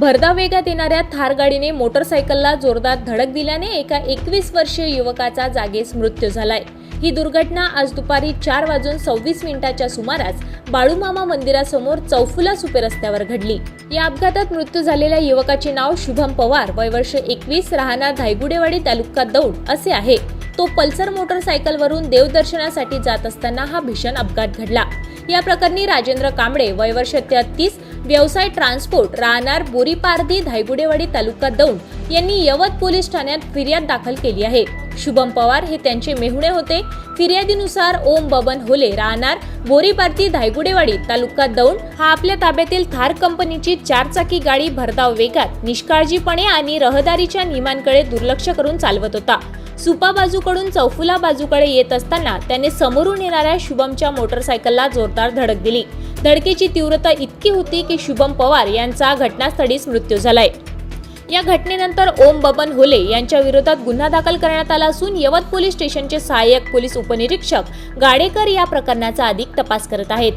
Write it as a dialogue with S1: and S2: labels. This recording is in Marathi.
S1: भरधाव वेगात येणाऱ्या थार गाडीने मोटरसायकलला जोरदार धडक दिल्याने एका एकवीस वर्षीय युवकाचा जागीच मृत्यू झालाय. ही दुर्घटना आज दुपारी चार वाजून सव्वीस मिनिटाच्या सुमारास बाळूमामा मंदिरासमोर चौफुला सुपे रस्त्यावर घडली. या अपघातात मृत्यू झालेल्या युवकाचे नाव शुभम पवार वय वर्ष एकवीस राहणार धायगुडेवाडी तालुका दौड असे आहे. तो पल्सर मोटरसायकलवरून देवदर्शनासाठी जात असताना हा भीषण अपघात घडला. या प्रकरणी राजेंद्र कांबळे वय वर्ष तेहतीस व्यवसाय ट्रान्सपोर्ट राहणार बोरीपारधी धायगुडेवाडी तालुका दौंड यांनी यवत पोलीस ठाण्यात फिर्याद दाखल केली आहे. शुभम पवार हे त्यांचे मेहुणे होते. फिर्यादीनुसार ओम बबन होले राहणार बोरीपारती धायगुडेवाडी तालुका दौंड. हा आपल्या ताब्यातील थार कंपनीची चारचाकी गाडी भरधाव वेगात निष्काळजीपणे आणि रहदारीच्या नियमांकडे दुर्लक्ष करून चालवत होता. सुपा बाजूकडून चौफुला बाजूकडे येत असताना त्याने समोरून येणाऱ्या शुभमच्या मोटरसायकलला जोरदार धडक दिली. धडकेची तीव्रता इतकी होती की शुभम पवार यांचा घटनास्थळीच मृत्यू झालाय. या घटनेनंतर ओम बबन होले यांच्या विरोधात गुन्हा दाखल करण्यात आला असून यवत पोलीस स्टेशनचे सहाय्यक पोलीस उपनिरीक्षक गाडेकर या प्रकरणाचा अधिक तपास करत आहेत.